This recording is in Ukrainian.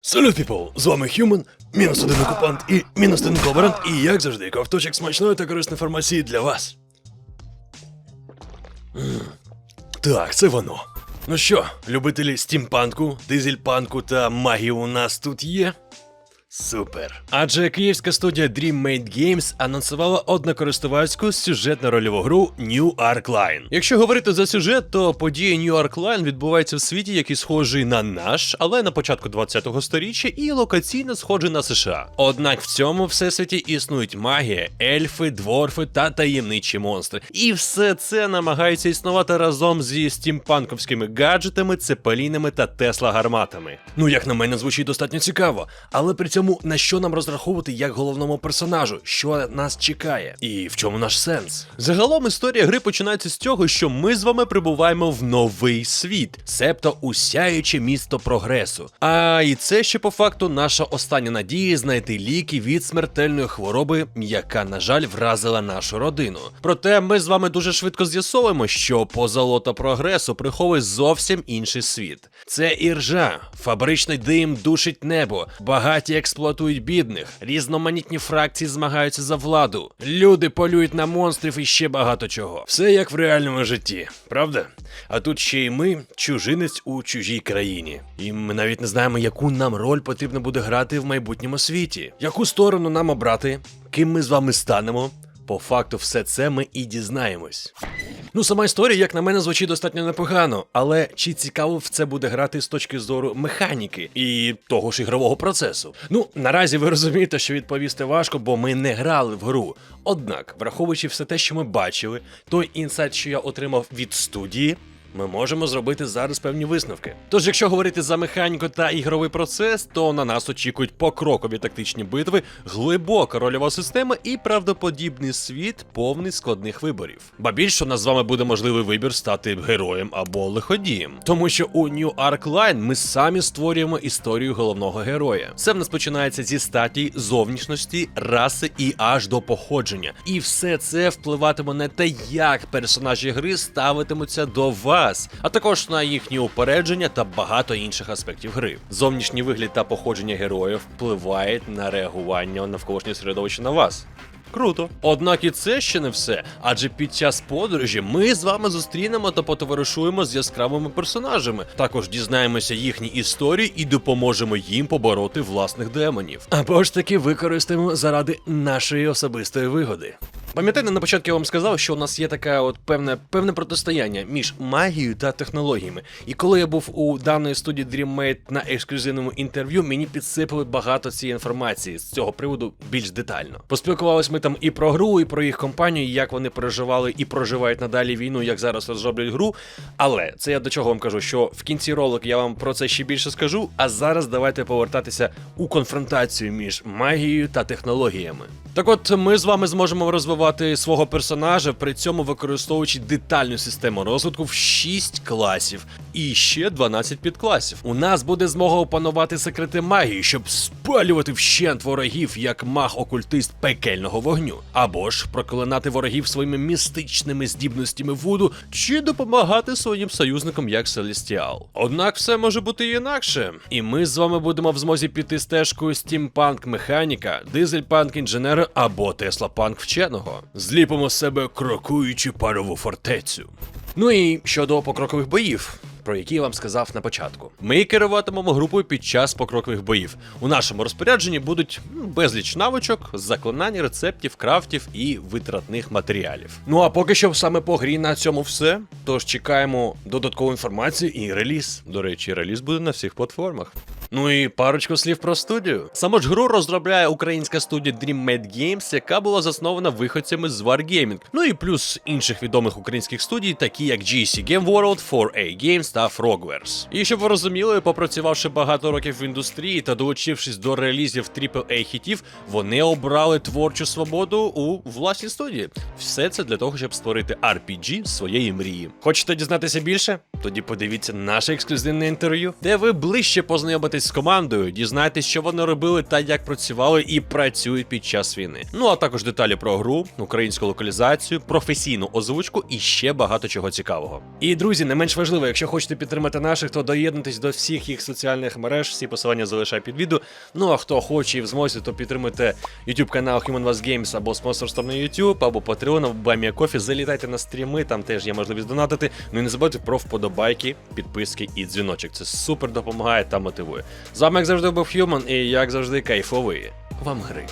Салют, піпл! З вами Human, мінус один окупант і мінус один колаборант, і як завжди, ковточок смачної та корисної інформації для вас. Так, це воно. Ну що, любителі стімпанку, дизельпанку та магії у нас тут є? Супер. Адже київська студія DreamMate Games анонсувала однокористувацьку сюжетно-рольову гру New Ark Line. Якщо говорити за сюжет, то події New Ark Line відбуваються в світі, який схожий на наш, але на початку 20-го сторіччя і локаційно схожий на США. Однак в цьому всесвіті існують магія, ельфи, дворфи та таємничі монстри. І все це намагається існувати разом зі стімпанковськими гаджетами, цепелінами та тесла-гарматами. Ну, як на мене, звучить достатньо цікаво, але при цьому на що нам розраховувати як головному персонажу, що нас чекає, і в чому наш сенс? Загалом історія гри починається з цього, що ми з вами прибуваємо в новий світ, себто усяюче місто прогресу. А і це ще по факту наша остання надія знайти ліки від смертельної хвороби, яка, на жаль, вразила нашу родину. Проте ми з вами дуже швидко з'ясовуємо, що позолота прогресу приховує зовсім інший світ. Це іржа, фабричний дим душить небо, багаті експлуатують бідних, різноманітні фракції змагаються за владу, люди полюють на монстрів і ще багато чого. Все як в реальному житті, правда? А тут ще й ми, чужинець у чужій країні. І ми навіть не знаємо, яку нам роль потрібно буде грати в майбутньому світі, яку сторону нам обрати, ким ми з вами станемо. По факту, все це ми і дізнаємось. Ну, сама історія, як на мене, звучить достатньо непогано, але чи цікаво в це буде грати з точки зору механіки і того ж ігрового процесу? Ну, наразі ви розумієте, що відповісти важко, бо ми не грали в гру. Однак, враховуючи все те, що ми бачили, той інсайт, що я отримав від студії. Ми можемо зробити зараз певні висновки. Тож, якщо говорити за механіку та ігровий процес, то на нас очікують покрокові тактичні битви, глибока рольова система і правдоподібний світ, повний складних виборів. Ба більше у нас з вами буде можливий вибір стати героєм або лиходієм. Тому що у New Ark Line ми самі створюємо історію головного героя. Все в нас починається зі статі, зовнішності, раси і аж до походження. І все це впливатиме на те, як персонажі гри ставитимуться до вас, а також на їхні упередження та багато інших аспектів гри. Зовнішній вигляд та походження героїв впливають на реагування навколишнього середовища на вас. Круто. Однак і це ще не все. Адже під час подорожі ми з вами зустрінемо та потоваришуємо з яскравими персонажами. Також дізнаємося їхні історії і допоможемо їм побороти власних демонів. Або ж таки використаємо заради нашої особистої вигоди. Пам'ятаєте, на початку я вам сказав, що у нас є таке от певне певне протистояння між магією та технологіями. І коли я був у даної студії DreamMate на ексклюзивному інтерв'ю, мені підсипали багато цієї інформації з цього приводу більш детально. Поспілкувалися ми там і про гру, і про їх компанію, і як вони переживали і проживають надалі війну, як зараз розроблюють гру. Але це я до чого вам кажу, що в кінці ролику я вам про це ще більше скажу. А зараз давайте повертатися у конфронтацію між магією та технологіями. Так от ми з вами зможемо розвивати свого персонажа, при цьому використовуючи детальну систему розвитку в 6 класів і ще 12 підкласів. У нас буде змога опанувати секрети магії, щоб спалювати вщент ворогів як маг-окультист пекельного вогню, або ж проклинати ворогів своїми містичними здібностями вуду, чи допомагати своїм союзникам як Селестіал. Однак все може бути інакше, і ми з вами будемо в змозі піти стежкою стімпанк механіка, дизельпанк інженера або теслапанк вченого. Зліпимо себе крокуючу парову фортецю. Ну і щодо покрокових боїв. Про які я вам сказав на початку. Ми керуватимемо групою під час покрокових боїв. У нашому розпорядженні будуть безліч навичок, заклинань, рецептів, крафтів і витратних матеріалів. Ну а поки що саме по грі на цьому все. Тож чекаємо додаткову інформацію і реліз. До речі, реліз буде на всіх платформах. Ну і парочку слів про студію. Саму ж гру розробляє українська студія DreamMate Games, яка була заснована виходцями з Wargaming. Ну і плюс інших відомих українських студій, такі як GC Game World, 4A Games та Frogwares. І щоб ви розуміли, попрацювавши багато років в індустрії та долучившись до релізів AAA хітів, вони обрали творчу свободу у власній студії. Все це для того, щоб створити RPG своєї мрії. Хочете дізнатися більше? Тоді подивіться наше ексклюзивне інтерв'ю, де ви ближче познайомитесь з командою, дізнаєтесь, що вони робили та як працювали і працюють під час війни. Ну а також деталі про гру, українську локалізацію, професійну озвучку і ще багато чого цікавого. І друзі, не менш важливо, якщо хочете підтримати наших, то доєднуйтесь до всіх їх соціальних мереж. Всі посилання залишаю під відео. Ну а хто хоче і в змозі, то підтримуйте YouTube канал Human Was Games або спонсорство на YouTube, або Patreon, або Coffee. Залітайте на стріми, там теж є можливість донатити. Ну і не забудьте про вподобайки, підписки і дзвіночок. Це супер допомагає та мотивує. З вами, як завжди, був Human, і як завжди, кайфовий вам гри.